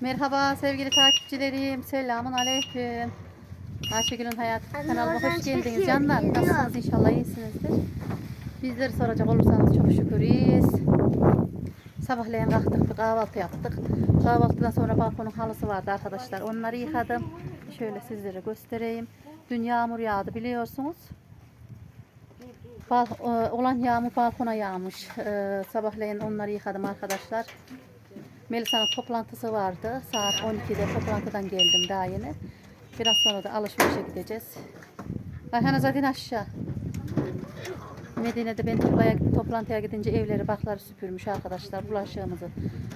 Merhaba sevgili takipçilerim. Selamun aleyküm. Ayşegül'ün Hayat kanalıma hoş geldiniz canlar. Nasılsınız inşallah iyisinizdir. Bizleri soracak olursanız çok şükür iyiyiz. Sabahleyin kalktık bir kahvaltı yaptık. Kahvaltıdan sonra balkonun halısı vardı arkadaşlar. Onları yıkadım. Şöyle sizlere göstereyim. Dün yağmur yağdı biliyorsunuz. Bal, e, olan yağmur balkona yağmış. E, sabahleyin onları yıkadım arkadaşlar. Melisa'nın toplantısı vardı. Saat 12'de toplantıdan geldim daha yeni. Biraz sonra da alışverişe gideceğiz. Ayhan zaten aşağı. Medine'de ben toplantıya gidince evleri bakları süpürmüş arkadaşlar. Bulaşığımızı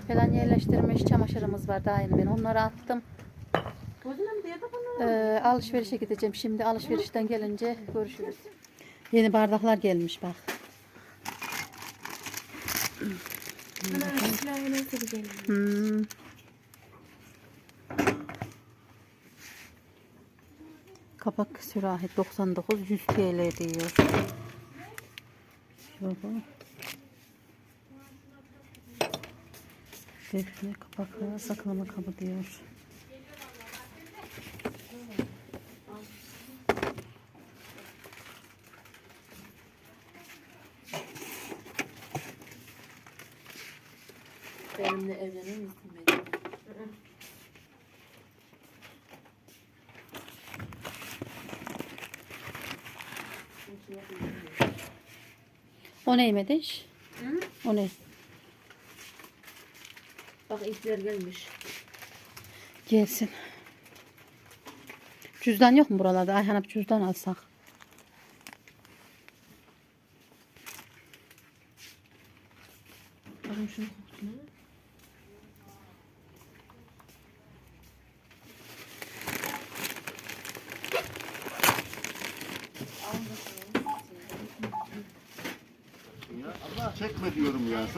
falan yerleştirmiş. Çamaşırımız var daha yeni ben onları attım. Ee, alışverişe gideceğim. Şimdi alışverişten gelince görüşürüz. Yeni bardaklar gelmiş bak. Hmm. Kapak sürahi 99 100 TL diyor. Şöyle. Defne kapaklı saklama kabı diyor. Benimle evlenir misin beni? O neymiş? Hı? O ne? Bak ipler gelmiş. Gelsin. Cüzdan yok mu buralarda? Ayhan'a bir cüzdan alsak.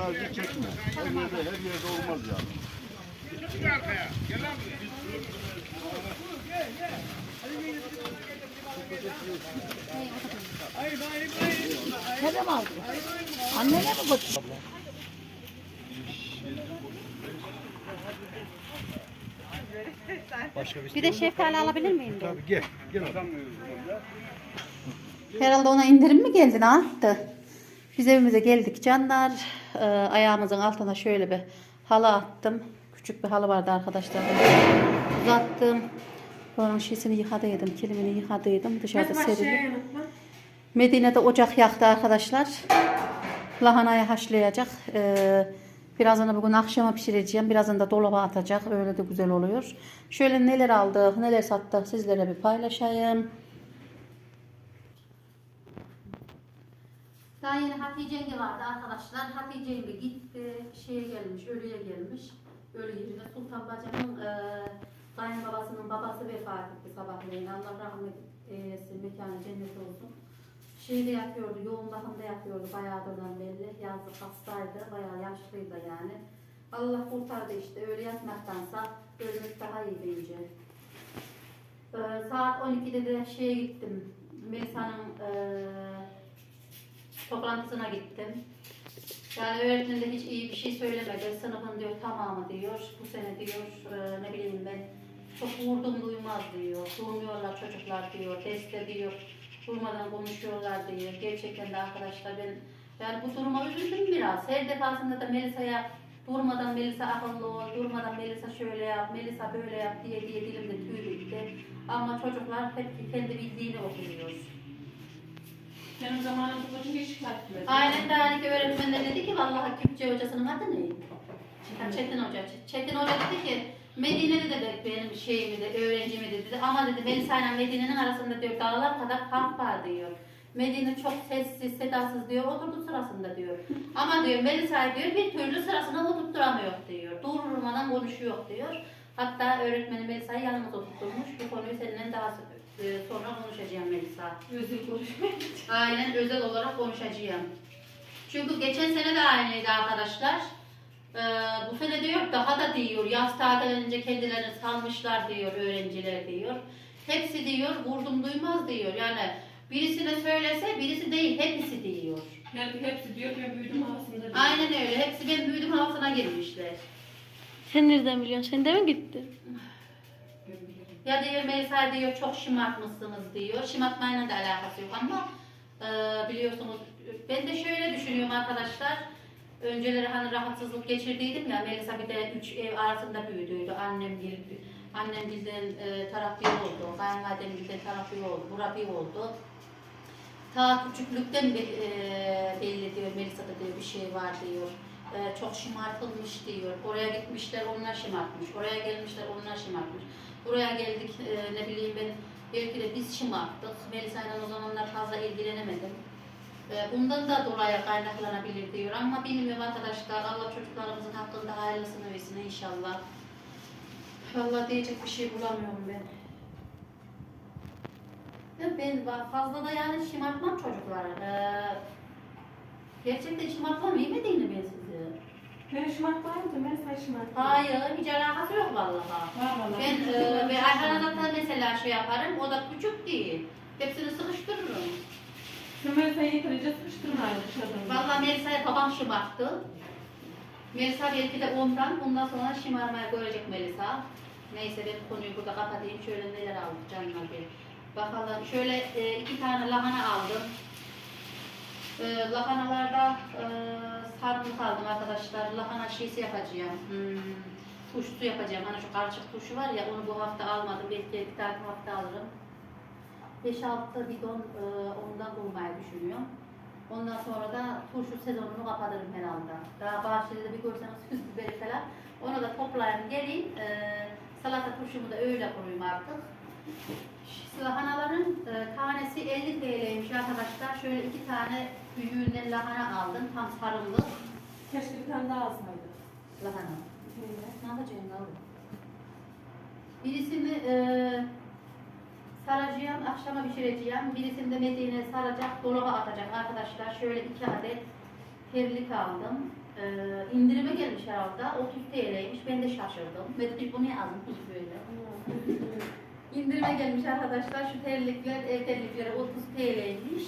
Sadece çekme. Her yerde her yerde olmaz yani. Annene mi bakıyorsun? Bir de şeftali alabilir miyim? Tabii gel. Gel. Herhalde ona indirim mi geldi ne yaptı? Biz evimize geldik canlar. Ee, ayağımızın altına şöyle bir halı attım. Küçük bir halı vardı arkadaşlar. Uzattım. Onun şişini yıkadıydım. Kilimini yıkadıydım. Dışarıda serili. Medine'de ocak yaktı arkadaşlar. Lahanayı haşlayacak. Ee, birazını bugün akşama pişireceğim. Birazını da dolaba atacak. Öyle de güzel oluyor. Şöyle neler aldık, neler sattık sizlere bir paylaşayım. Daha yeni Hatice yenge vardı arkadaşlar. Hatice yenge gitti. Şeye gelmiş, ölüye gelmiş. Ölü yerine Sultan bacımın e, kayınbabasının babası vefat etti sabahleyin. Allah rahmet eylesin, mekanı cennet olsun. Şeyde yapıyordu, yoğun bakımda yapıyordu bayağı belli. Yazlık hastaydı, bayağı yaşlıydı yani. Allah kurtardı işte, öyle yatmaktansa ölmek daha iyi bence. Ee, saat 12'de de şeye gittim. Melisa'nın eee toplantısına gittim. Yani öğretmen de hiç iyi bir şey söylemedi. Sınıfın diyor tamamı diyor. Bu sene diyor e, ne bileyim ben çok vurdum duymaz diyor. Durmuyorlar çocuklar diyor. Derste diyor. Durmadan konuşuyorlar diyor. Gerçekten de arkadaşlar ben yani bu duruma üzüldüm biraz. Her defasında da Melisa'ya durmadan Melisa akıllı ol, durmadan Melisa şöyle yap, Melisa böyle yap diye diye dilimde tüy bitti. Ama çocuklar hep kendi bildiğini okuyor. Benim zamanımda bu hiç çıkartmıyor. Aynen de hani ki öğretmen de dedi ki vallahi Kürtçe hocasının adı ne? Ha, Çetin Hoca. Çetin Hoca dedi ki Medine'de de benim şeyimi de öğrencimi de dedi ama dedi Melisa ile Medine'nin arasında diyor dağlar kadar fark var diyor. Medine çok sessiz, sedasız diyor, oturdu sırasında diyor. Ama diyor Melisa diyor bir türlü sırasına oturtturamıyor diyor. Durmadan konuşuyor diyor. Hatta öğretmeni Melisa'yı yalnız oturtmuş. Bu konuyu seninle daha e, sonra konuşacağım Melisa. Özür konuşmaya Aynen özel olarak konuşacağım. Çünkü geçen sene de aynıydı arkadaşlar. Ee, bu sene diyor daha da diyor yaz tatilince kendilerini salmışlar diyor öğrenciler diyor. Hepsi diyor vurdum duymaz diyor. Yani birisine söylese birisi değil hepsi diyor. Yani hepsi diyor ben büyüdüm havasında. diyor. Aynen öyle. Hepsi benim büyüdüm havasına girmişler. Sen nereden biliyorsun? Sen de mi gittin? Ya diyor Melisa diyor çok şımartmışsınız diyor. Şımartmayla da alakası yok ama e, biliyorsunuz ben de şöyle düşünüyorum arkadaşlar. Önceleri hani rahatsızlık geçirdiydim ya Melisa bir de üç ev arasında büyüdüydü. Annem bir annem bizden e, taraf oldu. Kayınvalidem bizden taraf bir oldu. Bura bir oldu. Ta küçüklükten be- e, belli diyor Melisa'da diyor bir şey var diyor. E, çok şımartılmış diyor. Oraya gitmişler onlar şımartmış. Oraya gelmişler onlar şımartmış. Buraya geldik e, ne bileyim ben belki de biz şımarttık. Melisa'yla o zamanlar fazla ilgilenemedim. E, bundan da dolayı kaynaklanabilir diyor ama bilmiyorum arkadaşlar. Allah çocuklarımızın hakkında hayırlısını versin inşallah. Vallahi diyecek bir şey bulamıyorum ben. Ya ben fazla da yani şımartmam çocuklar. Ee, gerçekten şımartmam iyi mi değil mi ben sizi? Ben şımartmayayım da ben şımartmayayım. Hayır, hiç alakası yok vallahi. Var vallahi. Ben e, ve Ayhan'a zaten mesela şey yaparım, o da küçük değil. Hepsini sıkıştırırım. Ben seni yeterince sıkıştırmayın dışarıdan. Vallahi Melisa'ya babam şımarttı. Melisa belki de ondan, bundan sonra şımarmaya görecek Melisa. Neyse ben konuyu burada kapatayım. Şöyle neler aldık canlar benim. Bakalım şöyle e, iki tane lahana aldım. E, lahanalarda e, sarımlık aldım arkadaşlar. Lahana şeysi yapacağım. Hmm, turşusu yapacağım. Hani şu karışık turşu var ya onu bu hafta almadım. Belki bir dahaki hafta alırım. 5-6 bidon e, ondan bulmayı düşünüyorum. Ondan sonra da turşu sezonunu kapatırım herhalde. Daha bahçede bir görseniz süs biberi falan. Onu da toplayayım geleyim. E, salata turşumu da öyle kurayım artık. Lahanaların e, tanesi 50 TL'ymiş arkadaşlar. Şöyle iki tane büyüğünden lahana aldım. Tam sarımlık Keşke bir tane daha alsaydık. lahana. Ne yapacağım yavrum? Birisini e, saracağım, akşama pişireceğim. Birisini de Medine saracak, dolaba atacak arkadaşlar. Şöyle iki adet terlik aldım. E, indirime gelmiş herhalde. 30 TL'ymiş. Ben de şaşırdım. Medine bunu yazmış böyle. İndirime gelmiş arkadaşlar. Şu terlikler, ev terlikleri 30 TL'ymiş.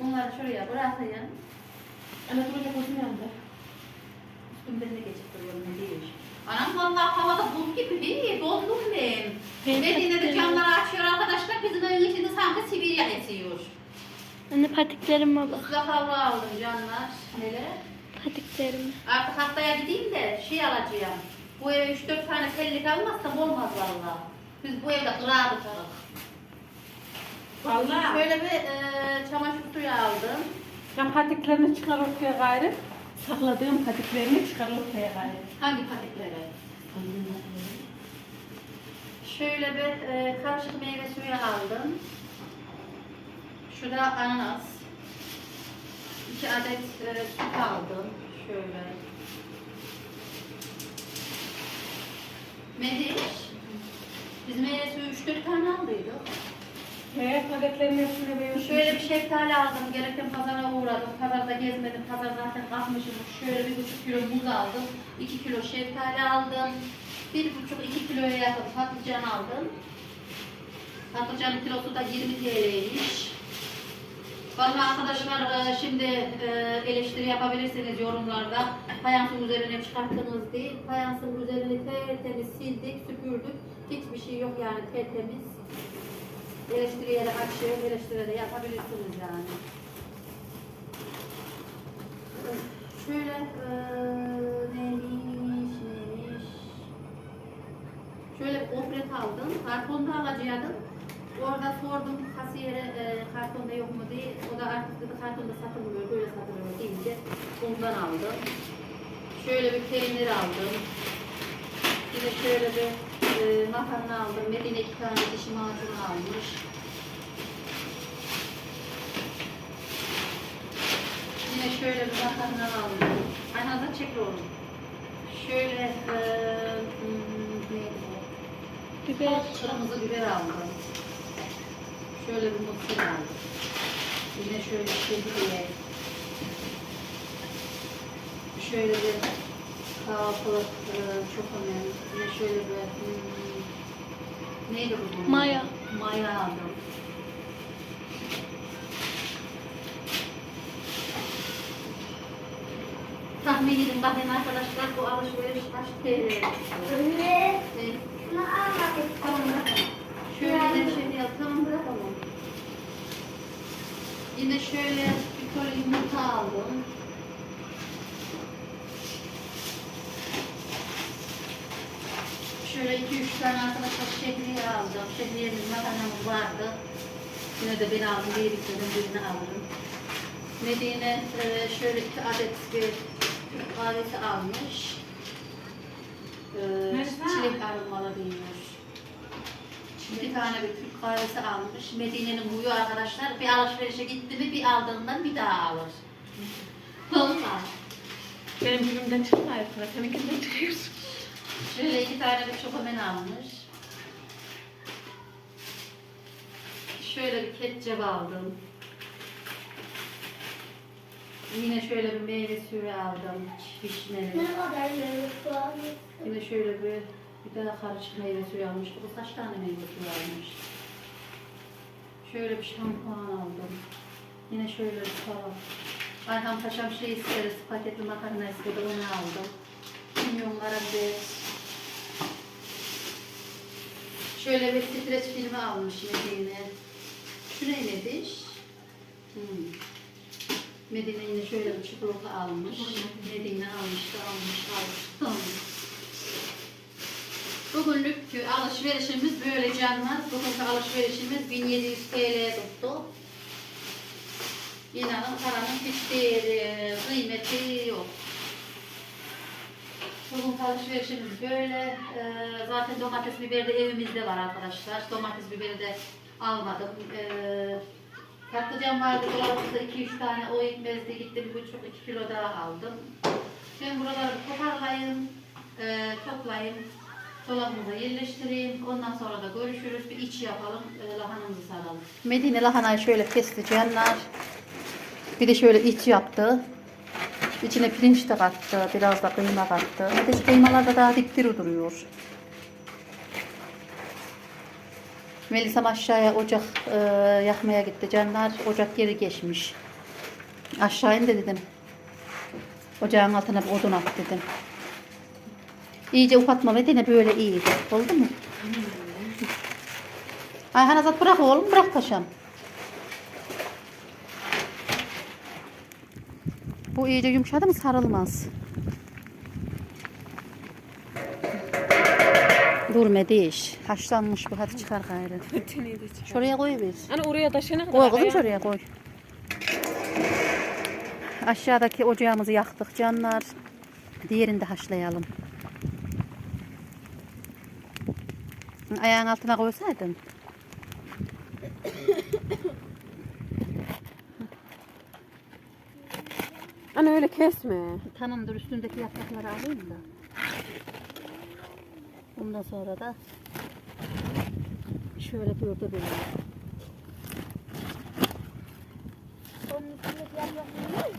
Bunları şuraya bırakayım. Ana duracak olsun yanında. Üstümden de geçip duruyorum ne değil. Anam vallahi havada buz gibi değil, dondum ben. Medine'de patiklerim- camları açıyor arkadaşlar, bizim evin içinde sanki Sibirya esiyor. Anne patiklerime bak. Islak havlu aldım canlar. Neler? Patiklerime. Artık haftaya gideyim de şey alacağım. Bu eve 3-4 tane tellik almazsam olmaz vallahi. Biz bu evde kırar tutarız. Vallahi. Şöyle bir e, çamaşır suyu aldım. Ben patiklerini çıkar ortaya gayrı. Sakladığım patiklerini çıkar ortaya gayrı. Hangi patiklere? Şöyle bir e, karışık meyve suyu aldım. Şu da ananas. İki adet e, süt aldım. Şöyle. Mediş. Biz meyve suyu 3-4 tane aldıydık. Evet, paketlerin hepsini ben Şöyle bir şeftali aldım. Gelirken pazara uğradım. Pazarda gezmedim. Pazar zaten kalkmışım. Şöyle bir buçuk kilo muz aldım. 2 kilo şeftali aldım. Bir buçuk iki kiloya yakın patlıcan aldım. Patlıcanın kilosu da 20 TL'ymiş. Vallahi arkadaşlar e, şimdi e, eleştiri yapabilirsiniz yorumlarda. Fayansın üzerine çıkarttınız diye. Fayansın üzerini tertemiz sildik, süpürdük. Hiçbir şey yok yani tertemiz. Eleştiriye de açık, eleştiriye de yapabilirsiniz yani. Şöyle eee neymiş, neymiş. Şöyle bir ofret aldım. Kartonda alacaktım. Orada sordum kasiyere e, kartonda yok mu diye. O da artık dedi kartonda satılmıyor, böyle satılıyor deyince ondan aldım. Şöyle bir peynir aldım. Bir şöyle bir e, makarna aldım. Medine iki tane dişi macunu almış. Yine şöyle bir makarna aldım. Aynen da çek oğlum. Şöyle e, hmm, neydi bu? Biber. Kırmızı biber aldım. Şöyle bir mısır aldım. Yine şöyle şehriye. Şöyle bir kahvaltılık e, çok önemli. Yine şöyle bir hmm, neydi bu? Maya. Maya aldım. Tahmin edin bakayım arkadaşlar bu alışveriş kaç TL? Anne, Evet. şunu. Tamam bırakalım. Şöyle de şey yap. Tamam bırakalım. Yine şöyle bir koli yumurta aldım. Şöyle iki üç tane arkadaşlar şehriye aldım. Şehriyemiz makarnamız vardı. Yine de ben aldım. Bir istedim birini aldım. Medine e, şöyle iki adet bir Türk kahvesi almış. E, çilek aromalı diyor. Bir tane bir Türk kahvesi almış. Medine'nin huyu arkadaşlar bir alışverişe gitti mi bir aldığından bir daha alır. Vallahi. Benim cebimden çıkmıyor. Seninkinden çıkıyorsun. Şöyle iki tane bir çokomen almış. Şöyle bir ketçap aldım. Yine şöyle bir meyve suyu aldım. Vişneli. Ne kadar. Yine şöyle bir bir daha karışık meyve suyu almış. Bu kaç tane meyve suyu almış. Şöyle bir şampuan aldım. Yine şöyle bir tava. Ayhan Paşam şey istedi, paketli makarna istedi, onu aldım. Kimyon karabiber. Şöyle bir streç filmi almış Medine. Şu ne Mediş? Hmm. Medine yine şöyle bir çikolata almış. Medine almış da almış, almış, almış. Bugünlük alışverişimiz böyle canlar. Bugünkü alışverişimiz 1700 TL tuttu. İnanın paranın hiç değeri, kıymeti yok. Bugünkü alışverişimiz böyle. Ee, zaten domates biberi de evimizde var arkadaşlar. Domates biberi de almadım. Ee, patlıcan vardı dolabımızda 2-3 tane o yetmezdi. Gittim 1,5-2 kilo daha aldım. Ben buraları toparlayayım, e, toplayayım, dolabımıza yerleştireyim. Ondan sonra da görüşürüz. Bir iç yapalım, e, lahanamızı saralım. Medine lahanayı şöyle kesti. Bir de şöyle iç yaptı. İçine pirinç de kattı, biraz da kıyma kattı. Ateş kıymalar da daha dipdiri duruyor. Melisam aşağıya ocak e, yakmaya gitti canlar. Ocak geri geçmiş. Aşağı in de dedim. Ocağın altına bir odun at dedim. İyice ufaltma Medine böyle iyi. Oldu mu? Ayhan Azat bırak oğlum bırak paşam. Bu iyice yumuşadı mı sarılmaz. Dur Mediş. Haşlanmış bu. Hadi çıkar gayrı. Şuraya koyuver. Hani oraya taşıyana kadar. Koy kızım şuraya koy. Aşağıdaki ocağımızı yaktık canlar. Diğerini de haşlayalım. Ayağın altına koysaydın. Kesme. Tamamdır üstündeki yaprakları alayım da. Ondan sonra da şöyle böyle böyle. Onun üstündeki yaprakları?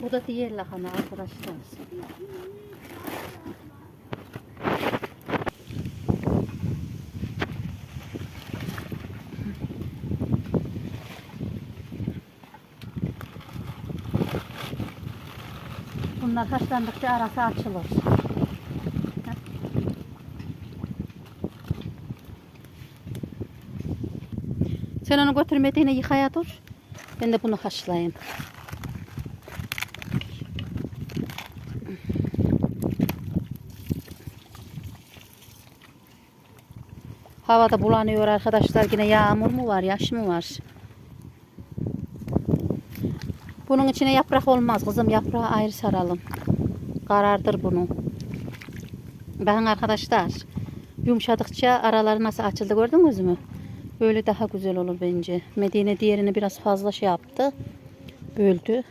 Bu da diğer lahana arkadaşlar. Bunlar haşlandıkça arası açılır. Sen onu götürmediğine yıkaya dur. Ben de bunu haşlayayım. Havada bulanıyor arkadaşlar. Yine yağmur mu var, yaş mı var? Bunun içine yaprak olmaz kızım. Yaprağı ayrı saralım. Karardır bunu. Bakın arkadaşlar. Yumuşadıkça araları nasıl açıldı gördünüz mü? Böyle daha güzel olur bence. Medine diğerini biraz fazla şey yaptı. Böldü.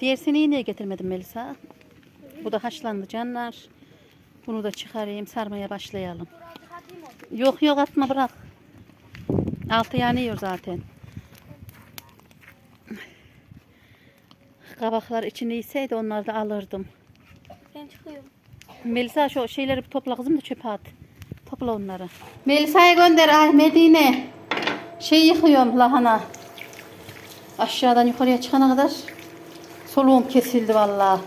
Diğersini niye getirmedim Melisa? Bu da haşlandı canlar. Bunu da çıkarayım sarmaya başlayalım. Yok yok atma bırak. Altı yanıyor zaten. Kabaklar içine iyiseydi onları da alırdım. Ben çıkıyorum. Melisa şu şeyleri bir topla kızım da çöpe at. Topla onları. Melisa'ya gönder ay Medine. Şey yıkıyorum lahana. Aşağıdan yukarıya çıkana kadar soluğum kesildi vallahi.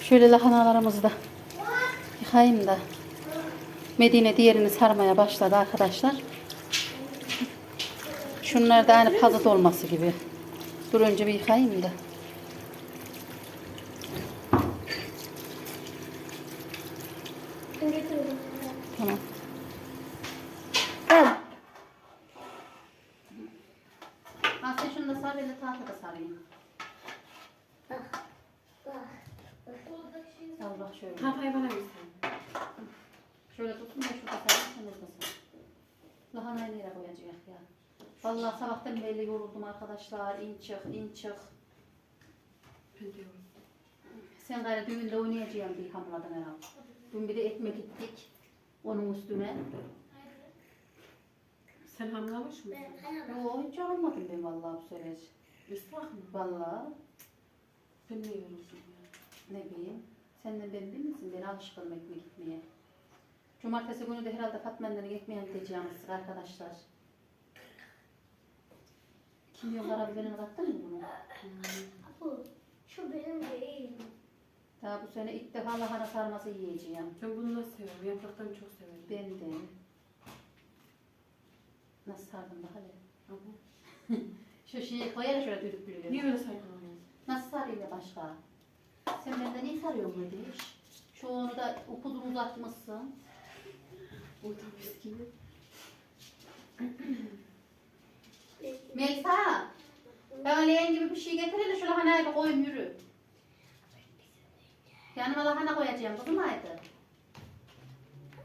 Şöyle lahanalarımızı da yıkayayım da. Medine diğerini sarmaya başladı arkadaşlar. Şunlar da aynı pazı dolması gibi. Dur önce bir yıkayayım da. Ben getiriyorum. Tamam. Tamam. Ha sen şunu da sar ben de tahta da sarayım. Bak. Bak. Al bak şöyle. Tahtayı bana versin. Şöyle tutun da şurada sarayım sen orada sar. Lahanayı nereye koyacak ya? Vallahi sabahtan beri yoruldum arkadaşlar. İn çık, in çık. Sen gayrı düğünde oynayacağım diye hamladın herhalde. Dün bir de ekmek gittik. Onun üstüne. Sen hamlamış mısın? Yo hiç almadım ben vallahi bu sefer. Islak mı? Vallahi Ben ne ya? ne bileyim. Senden ben değil misin? Ben alışkınım ekmek gitmeye. Cumartesi günü de herhalde Fatma'nın ekmeğe gideceğimiz arkadaşlar. Kimyon karabiberini kattın mı bunu? Bu. Şu benim değil. Daha bu sene ilk defa lahana sarması yiyeceğim. Ben bunu nasıl seviyorum? Yapraktan çok severim. Ben de. Nasıl sardım bak hele. Şu şeyi koyar şöyle düdük bülüyor. niye öyle saygılanıyorsun? Nasıl sarayım ya başka? Sen benden niye sarıyorsun böyle iş? Şu onu da upuzun uzatmışsın. O da mis gibi. Melisa! Bana leğen gibi bir şey getir hele şu lahanayı bir koyun yürü. Yanıma lahana koyacağım kızım haydi.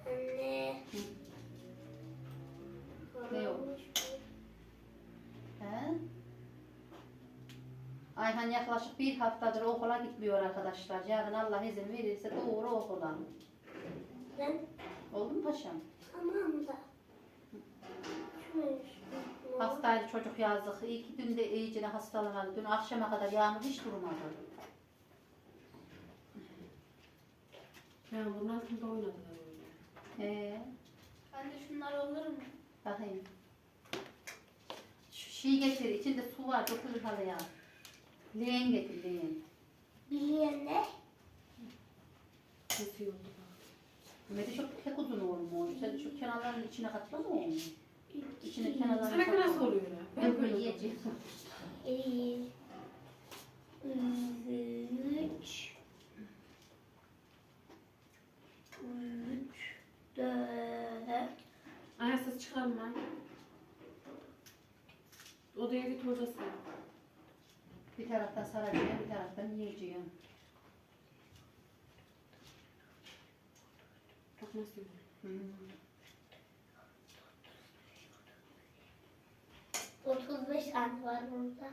Anne. Ne yok? He? Ayhan yaklaşık bir haftadır okula gitmiyor arkadaşlar. Yarın Allah izin verirse doğru okula. Ben Oldu mu paşam? tamam da. Şunu Hastaydı çocuk yazdık. İyi ki dün de iyicene hastalandı. Dün akşama kadar yağmur hiç durmadı. Ya bunun altında oynadılar öyle. Ee, Ben de şunlar olur mu? bakayım. Şu şey getir. içinde su var. Dökülür halıya. Leğen getir leğen. Biliyen ne? Nasıl yoldu. Mete çok tek uzun olmuş. Sen şu kenarların içine katla mı onu? İçine kenarlarını Sana oluyor ya? Ben böyle yiyeceğim. Üç. Üç. Dört. Ayaksız çıkarma. Odaya git hocası. Bir taraftan saracağım, bir taraftan yiyeceğim. Bak nasıl. Hmm. 35 tane var burada.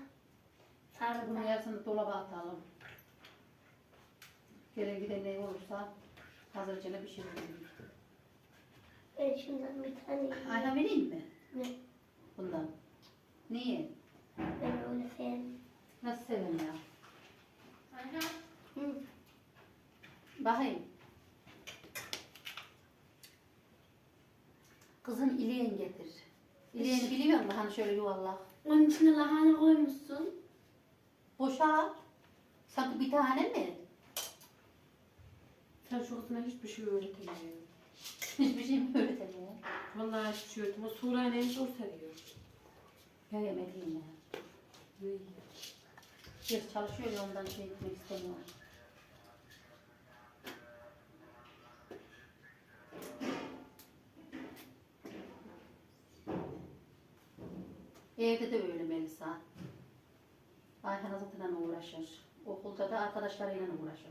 Bunu Sarıda. yarısını dolaba atalım. Gelen giden ne olursa hazırcına bir şey verelim. Ben şundan bir tane yiyeyim. Ayhan vereyim mi? Ne? Bundan. Niye? Ben öyle sevmem. Nasıl sevim ya? Hı. Bakayım. Kızım ileğen getir. İleğeni biliyor musun? Hani şöyle yuvarlak. Onun içine lahana koymuşsun. Boşa. Sanki bir tane mi? Sen şu kızına hiçbir şey öğretemiyorsun. Hiçbir şey mi öğretemiyor? Vallahi hiçbir şey öğretemiyor. Sura'yı en çok seviyor. Ya yemediğim ya. Biraz çalışıyor ya ondan şey etmek istemiyor. Evde de öyle Melisa. Ayhan Azat'la uğraşır. Okulda da arkadaşlarıyla uğraşır.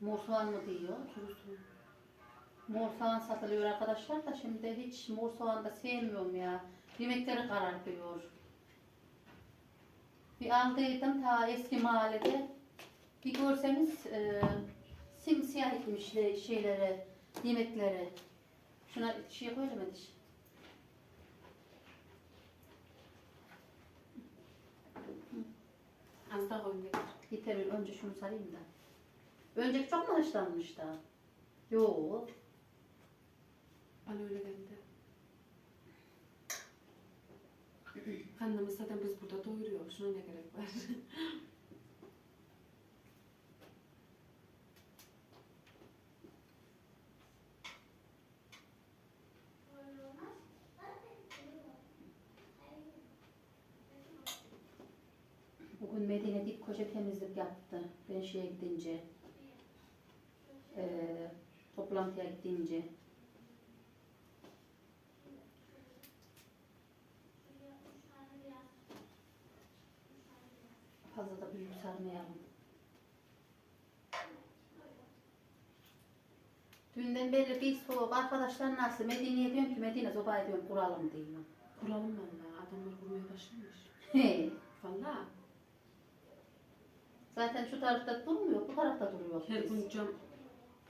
Mor soğan mı diyor? Kurusun. Mor soğan satılıyor arkadaşlar da şimdi hiç mor soğan da sevmiyorum ya. Yemekleri karartıyor. Bir aldıydım ta eski mahallede. Bir görseniz e, simsiyah etmiş de şeylere, yemeklere. Şuna şey koyalım hadi. Az daha koyun. Yeter önce şunu sarayım da. Önceki çok mu haşlanmış da? Yok. Bana öyle geldi. Karnımız zaten biz burada doyuruyor. Şuna ne gerek var? Dip koca temizlik yaptı. Ben şeye gidince. eee toplantıya gidince. Fazla da büyük sarmayalım. Dünden beri bir soğuk. Arkadaşlar nasıl? Medine'ye diyorum ki Medine sobaya diyorum kuralım diyor. Kuralım valla. Adamlar kurmaya başlamış. He. Valla. Zaten şu tarafta durmuyor, bu tarafta duruyor. Her biz. gün cam,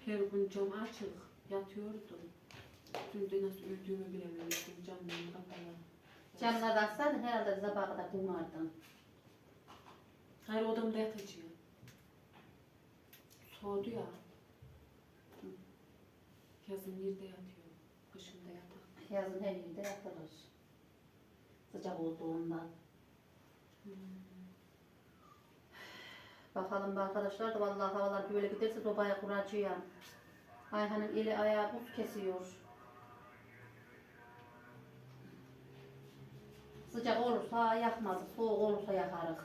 her gün cam açık. Yatıyordum. Dün de nasıl uyuduğumu bilememiştim. Camlarım kapalı. Camları açsaydın herhalde sabaha kadar durmardın. Hayır odamda yatacağım. Soğudu ya. Yazın yerde yatıyorum. Kışında yatak. Yazın her yerde yatılır. Sıcak olduğundan. Bakalım arkadaşlar da vallahi havalar böyle giderse sobaya kuracağım. Ayhan'ın eli ayağı buz kesiyor. Sıcak olursa yakmaz, soğuk olursa yakarız.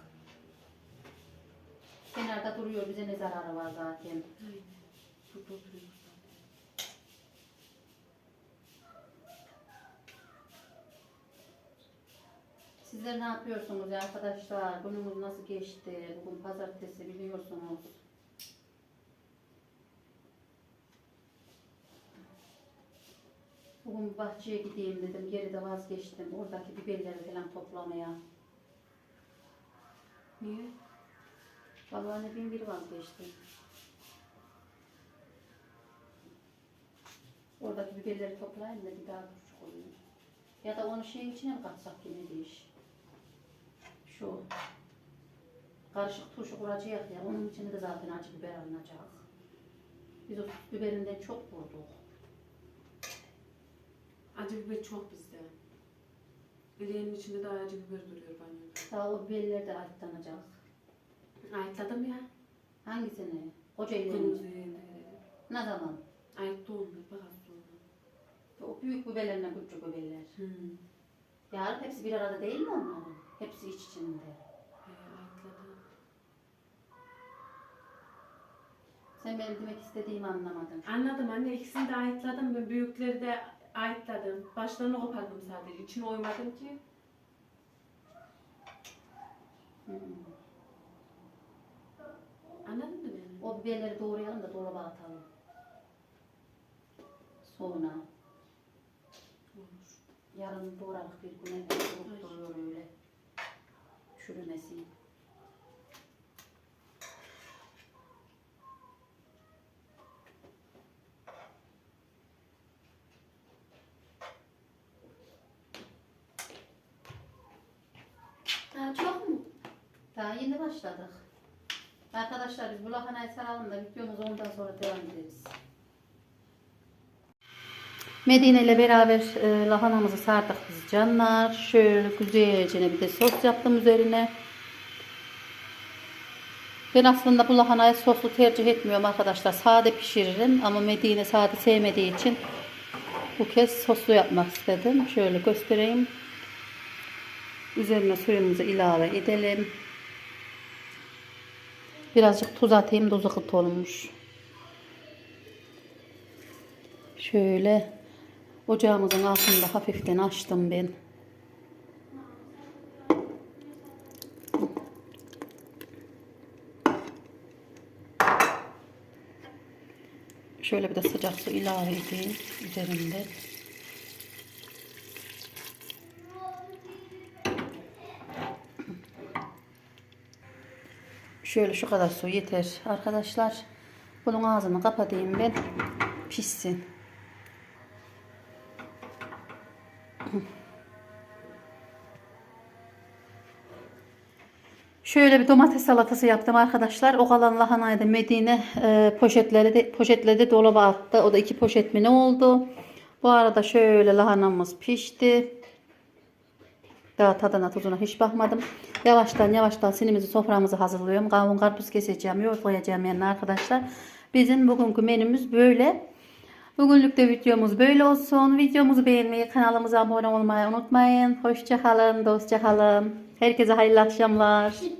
Kenarda duruyor, bize ne zararı var zaten. Aynen. Burada oturuyoruz zaten. Sizler ne yapıyorsunuz ya arkadaşlar? Günümüz nasıl geçti? Bugün pazartesi biliyorsunuz. Bugün bahçeye gideyim dedim. Geride vazgeçtim. Oradaki biberleri falan toplamaya. Niye? Vallahi ne bin bir vazgeçtim. Oradaki biberleri toplayayım da bir daha turşu koyayım. Ya da onu şeyin içine mi katsak yine değiş. Şu karışık turşu kuracak ya. Onun içine de zaten acı biber alınacak. Biz o süt biberinden çok vurduk. Acı biber çok bizde. Bileğinin içinde de acı biber duruyor banyoda. Daha o biberler de ayıtlanacak. Ayıtladım ya. Hangisini? Koca ilerini. Ne zaman? Ayıttı onlar. Bak az sonra. O büyük biberlerle küçük biberler. Hmm. Ya hepsi bir arada değil mi onların? Hepsi iç içinde. Sen benim demek istediğimi anlamadın. Anladım anne. ikisini de ayıtladım. Ben büyükleri de ayıtladım. Başlarını kopardım sadece. İçine oymadım ki. Hmm. Anladın mı beni? O biberleri doğrayalım da dolaba atalım. Sonra Olur. yarın doğradık bir güne de durup duruyor öyle. Çürümesin. Daha çok mu? Daha yeni başladık. Arkadaşlar biz bu lahanayı saralım da videomuzu ondan sonra devam ederiz. Medine ile beraber e, lahanamızı sardık biz canlar. Şöyle güzelce bir de sos yaptım üzerine. Ben aslında bu lahanayı soslu tercih etmiyorum arkadaşlar. Sade pişiririm ama Medine sade sevmediği için bu kez soslu yapmak istedim. Şöyle göstereyim. Üzerine suyumuzu ilave edelim. Birazcık tuz atayım. Tuz akıt olmuş. Şöyle ocağımızın altında hafiften açtım ben. Şöyle bir de sıcak su ilave edeyim üzerinde. Şöyle şu kadar su yeter arkadaşlar. Bunun ağzını kapatayım ben. Pişsin. Şöyle bir domates salatası yaptım arkadaşlar. O kalan lahanayı da Medine e, poşetleri de, poşetledi dolaba attı. O da iki poşet mi ne oldu? Bu arada şöyle lahanamız pişti. Daha tadına tuzuna hiç bakmadım. Yavaştan yavaştan sinimizi soframızı hazırlıyorum. Kavun karpuz keseceğim, yoğurt koyacağım yanına arkadaşlar. Bizim bugünkü menümüz böyle. Bugünlük de videomuz böyle olsun. Videomuzu beğenmeyi, kanalımıza abone olmayı unutmayın. Hoşça kalın, dostça kalın. Herkese hayırlı akşamlar.